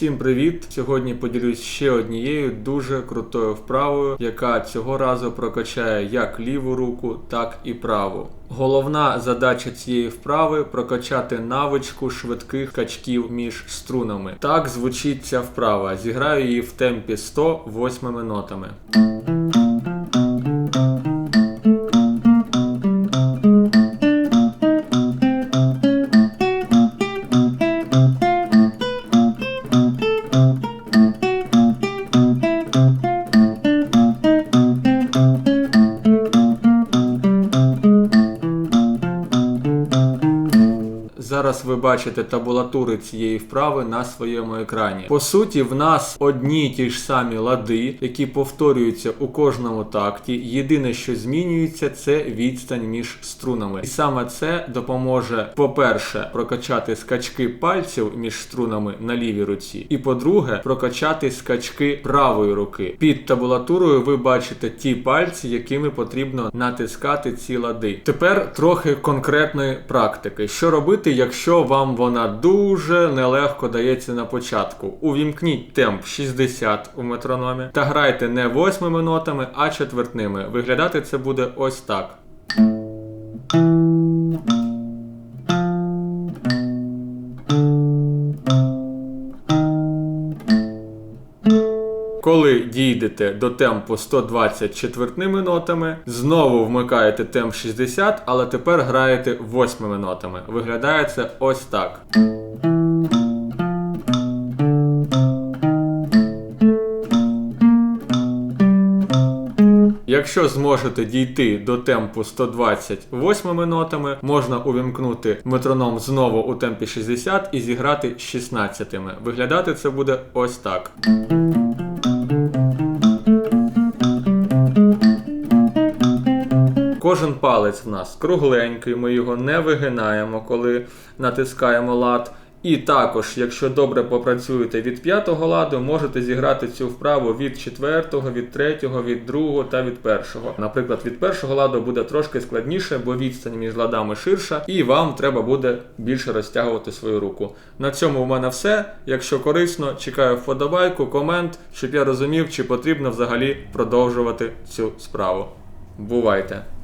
Всім привіт! Сьогодні поділюсь ще однією дуже крутою вправою, яка цього разу прокачає як ліву руку, так і праву. Головна задача цієї вправи прокачати навичку швидких качків між струнами. Так звучить ця вправа. Зіграю її в темпі 100 восьмими нотами. Зараз ви бачите табулатури цієї вправи на своєму екрані. По суті, в нас одні ті ж самі лади, які повторюються у кожному такті. Єдине, що змінюється, це відстань між струнами. І саме це допоможе, по-перше, прокачати скачки пальців між струнами на лівій руці, і по-друге, прокачати скачки правої руки. Під табулатурою ви бачите ті пальці, якими потрібно натискати ці лади. Тепер трохи конкретної практики. Що робити, якщо вам вона дуже нелегко дається на початку? Увімкніть темп 60 у метрономі та грайте не восьмими нотами, а четвертними. Виглядати це буде ось так. Коли дійдете до темпу 120 четвертними нотами, знову вмикаєте темп 60, але тепер граєте восьмими нотами. Виглядає це ось так. Якщо зможете дійти до темпу 120 восьмими нотами, можна увімкнути метроном знову у темпі 60 і зіграти 16. Виглядати це буде ось так. Кожен палець в нас кругленький, ми його не вигинаємо, коли натискаємо лад. І також, якщо добре попрацюєте від п'ятого ладу, можете зіграти цю вправу від четвертого, від третього, від другого та від першого. Наприклад, від першого ладу буде трошки складніше, бо відстань між ладами ширша, і вам треба буде більше розтягувати свою руку. На цьому в мене все. Якщо корисно, чекаю вподобайку, комент, щоб я розумів, чи потрібно взагалі продовжувати цю справу. Бувайте!